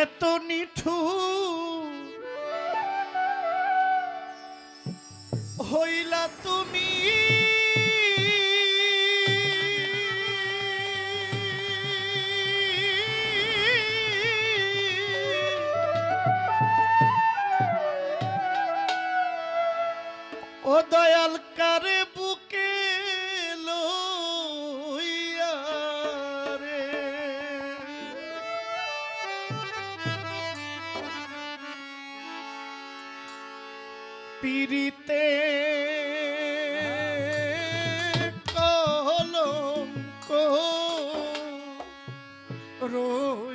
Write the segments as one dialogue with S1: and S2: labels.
S1: এত নিঠু হইলা তুমি ও দয়াল কারে বুকে করো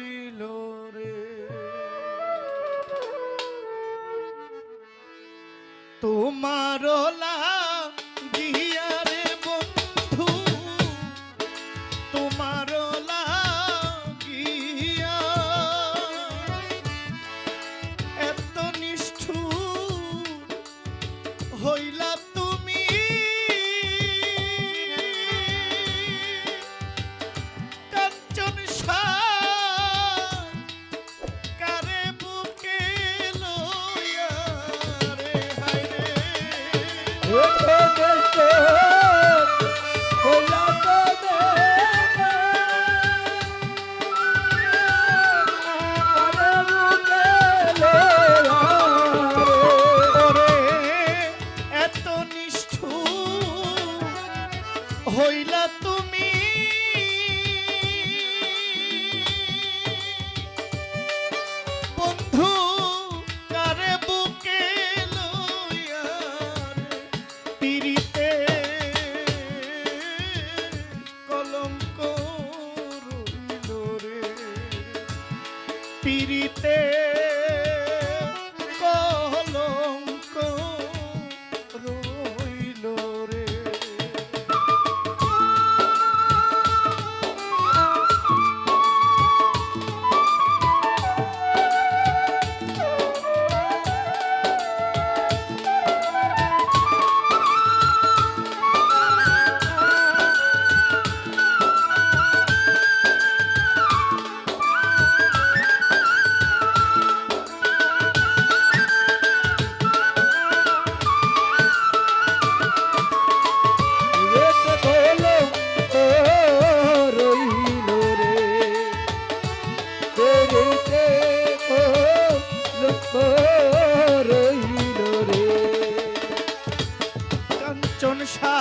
S1: কাঞ্চন সা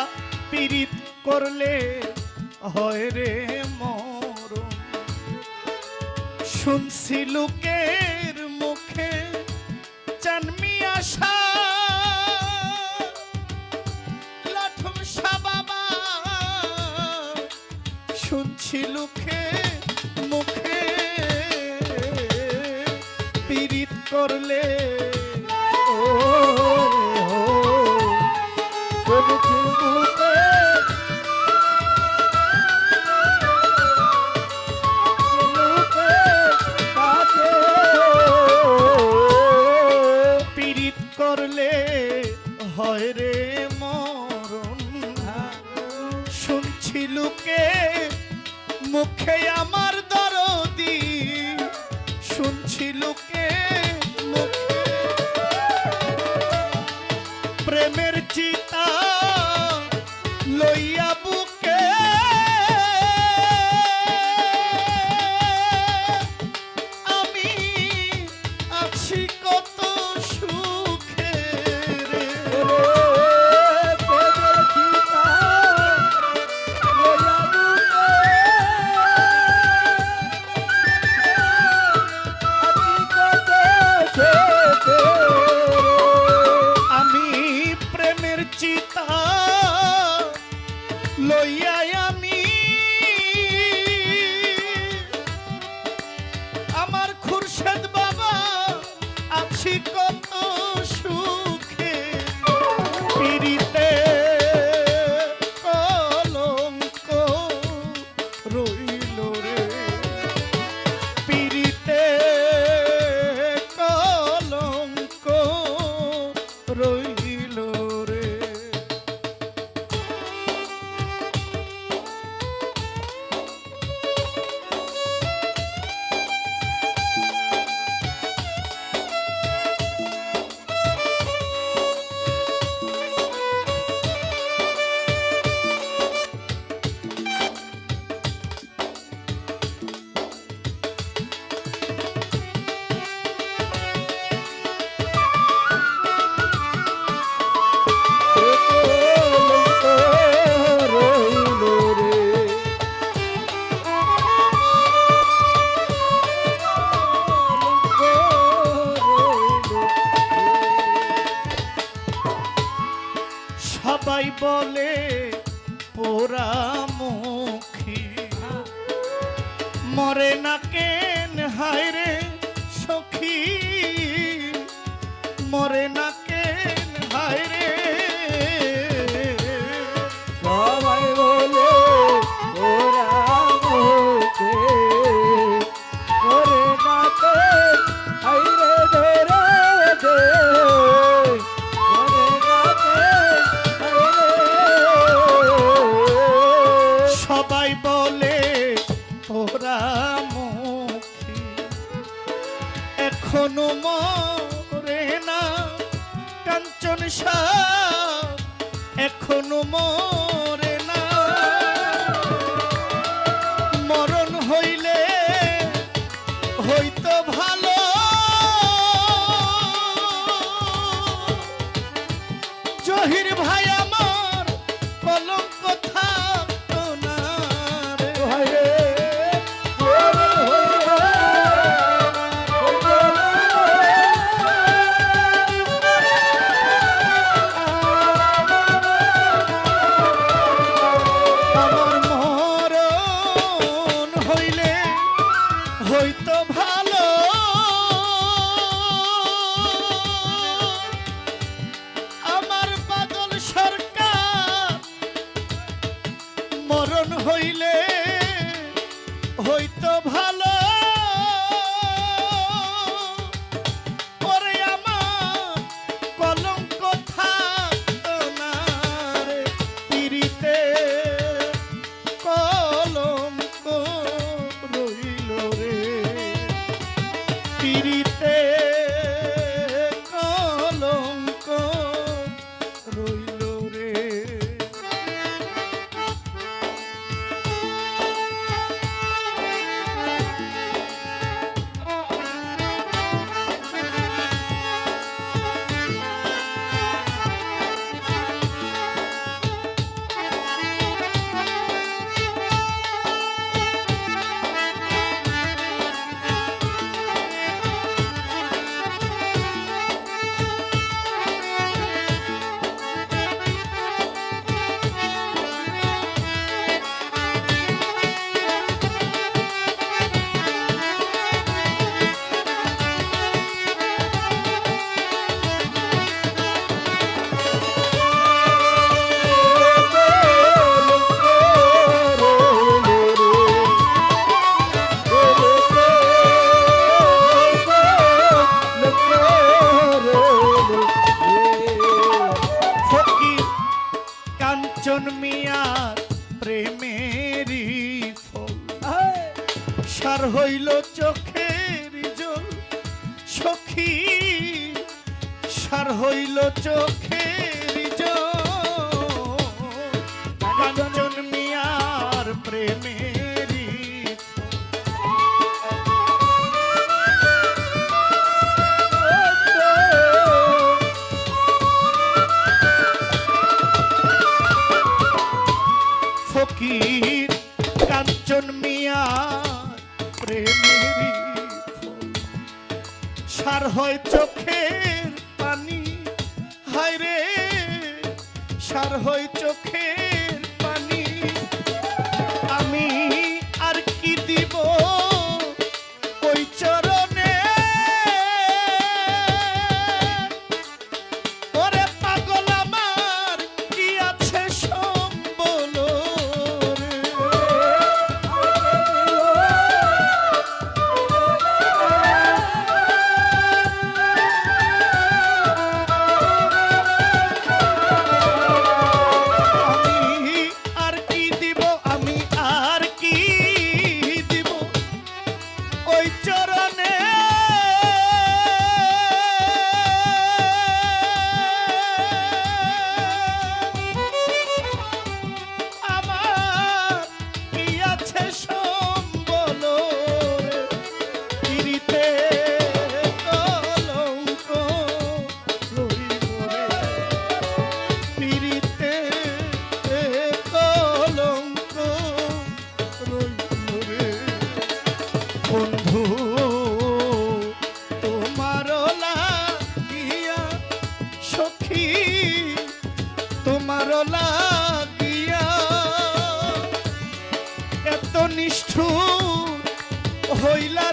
S1: পীড়িত করলে হয় রে মরণ। শুনছি লোকের মুখে চানমি আশা। লাঠম সা বাবা, শুনছি লোকে করলে? পীড়িত করলে হয় রে মরণ শুনছি লোকে মুখে আমার দরদি। শুনছি লোকে বলে পোড়ামুখী মরে না কেন হায় রে সখী। মরে না কেন হায় রে হইতো ভালো চোখের কাঞ্চন প্রেমেরি ফকির কাঞ্চন মিয়ার প্রেমেরি সার হয় চোখের হায় রে সার হই চোখে লাগিয়া। এত নিষ্ঠুর হইলা